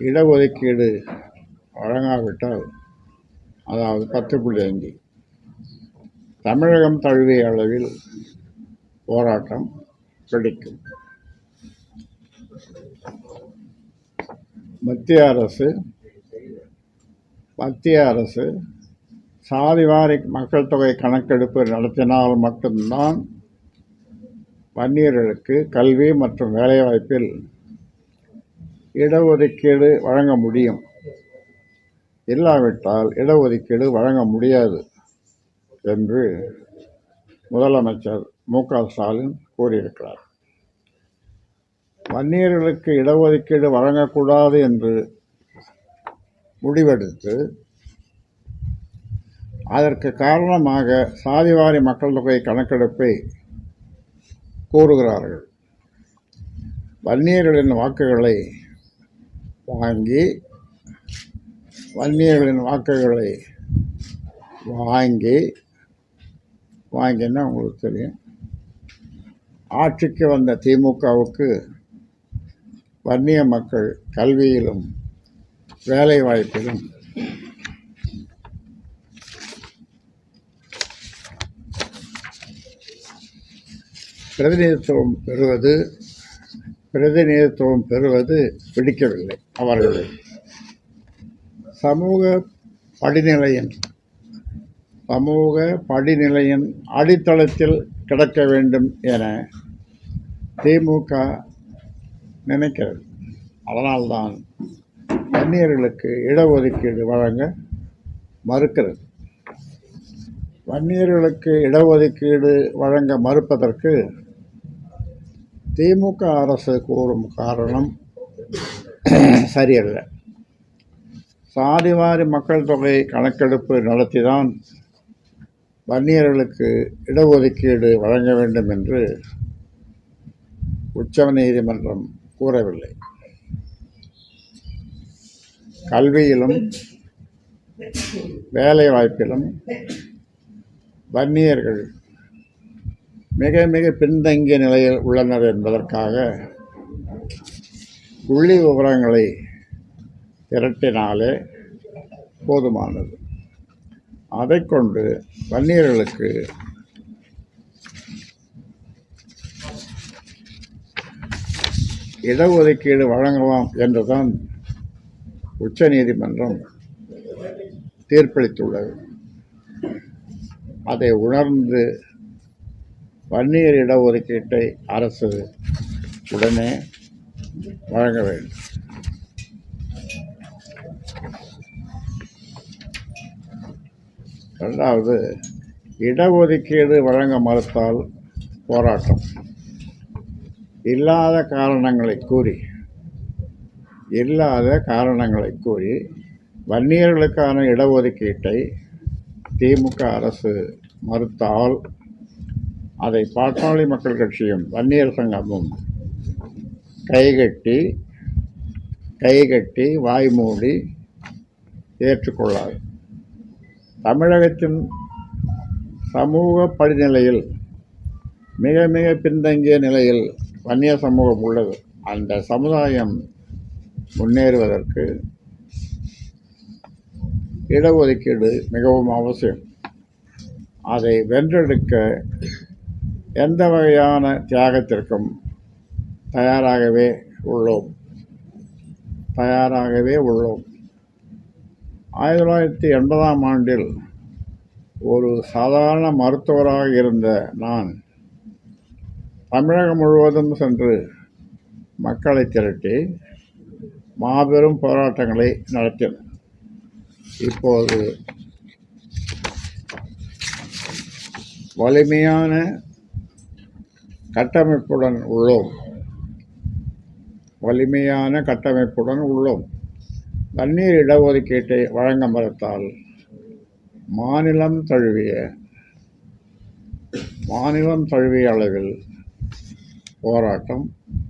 இடஒதுக்கீடு வழங்காவிட்டால் அதாவது பத்து புள்ளி அஞ்சு தமிழகம் தழுவிய அளவில் போராட்டம் கிடைக்கும் மத்திய அரசு மத்திய அரசு சாதிவாரி மக்கள் தொகை கணக்கெடுப்பு நடத்தினால் மட்டும்தான் வன்னியர்களுக்கு கல்வி மற்றும் வேலைவாய்ப்பில் இடஒதுக்கீடு வழங்க முடியும். இல்லாவிட்டால் இடஒதுக்கீடு வழங்க முடியாது என்று முதலமைச்சர் மு க ஸ்டாலின் கூறியிருக்கிறார். வன்னியர்களுக்கு இடஒதுக்கீடு வழங்கக்கூடாது என்று முடிவெடுத்து அதற்கு காரணமாக சாதிவாரி மக்கள் தொகை கணக்கெடுப்பை கூறுகிறார்கள் வன்னியர்களின் வாக்குகளை வாங்கி வன்னியர்களின் வாக்குகளை வாங்கி வாங்கினா உங்களுக்கு தெரியும். ஆட்சிக்கு வந்த திமுகவுக்கு வன்னிய மக்கள் கல்வியிலும் வேலை வாய்ப்பிலும் பிரதிநிதித்துவம் பெறுவது பிரதிநிதித்துவம் பெறுவது பிடிக்கவில்லை அவர்களை. சமூக படிநிலையின் சமூக படிநிலையின் அடித்தளத்தில் கிடக்க வேண்டும் என திமுக நினைக்கிறது. அதனால்தான் வன்னியர்களுக்கு இடஒதுக்கீடு வழங்க மறுக்கிறது. வன்னியர்களுக்கு இடஒதுக்கீடு வழங்க மறுப்பதற்கு திமுக அரசு கூறும் காரணம் சரியல்ல. சாதிவாரி மக்கள் தொகை கணக்கெடுப்பு நடத்திதான் வன்னியர்களுக்கு இடஒதுக்கீடு வழங்க வேண்டும் என்று உச்ச நீதிமன்றம் கூறவில்லை. கல்வியிலும் வேலைவாய்ப்பிலும் வன்னியர்கள் மிக மிக பின்தங்கிய நிலையில் உள்ளனர் என்பதற்காக புள்ளி விவரங்களை திரட்டினாலே போதுமானது. அதை கொண்டு வன்னியர்களுக்கு இடஒதுக்கீடு வழங்கலாம் என்றுதான் உச்ச நீதிமன்றம் தீர்ப்பளித்துள்ளது. அதை உணர்ந்து வன்னியர் இடஒதுக்கீட்டை அரசு உடனே வழங்க வேண்டும். ரெண்டாவது இடஒதுக்கீடு வழங்க மறுத்தால் போராட்டம். இல்லாத காரணங்களை கூறி இல்லாத காரணங்களை கூறி வன்னியர்களுக்கான இடஒதுக்கீட்டை திமுக அரசு மறுத்தால் அதை பாட்டாளி மக்கள் கட்சியும் வன்னியர் சங்கமும் கைகட்டி கைகட்டி வாய் மூடி ஏற்றுக்கொள்ளாது தமிழகத்தின் சமூக படிநிலையில் மிக மிக பின்தங்கிய நிலையில் வன்னிய சமூகம் உள்ளது. அந்த சமுதாயம் முன்னேறுவதற்கு இடஒதுக்கீடு மிகவும் அவசியம். அதை வென்றெடுக்க எந்த வகையான தியாகத்திற்கும் தயாராகவே உள்ளோம். தயாராகவே உள்ளோம். ஆயிரத்தி தொள்ளாயிரத்தி எண்பதாம் ஆண்டில் ஒரு சாதாரண மருத்துவராக இருந்த நான் தமிழகம் முழுவதும் சென்று மக்களை திரட்டி மாபெரும் போராட்டங்களை நடத்தினேன். இப்போது வலிமையான கட்டமைப்புடன் உள்ளோம். வலிமையான கட்டமைப்புடன் உள்ளோம். தண்ணீர் இடஒதுக்கீட்டை வழங்க மறுத்தால் மாநிலம் தழுவிய மாநிலம் தழுவிய அளவில் போராட்டம்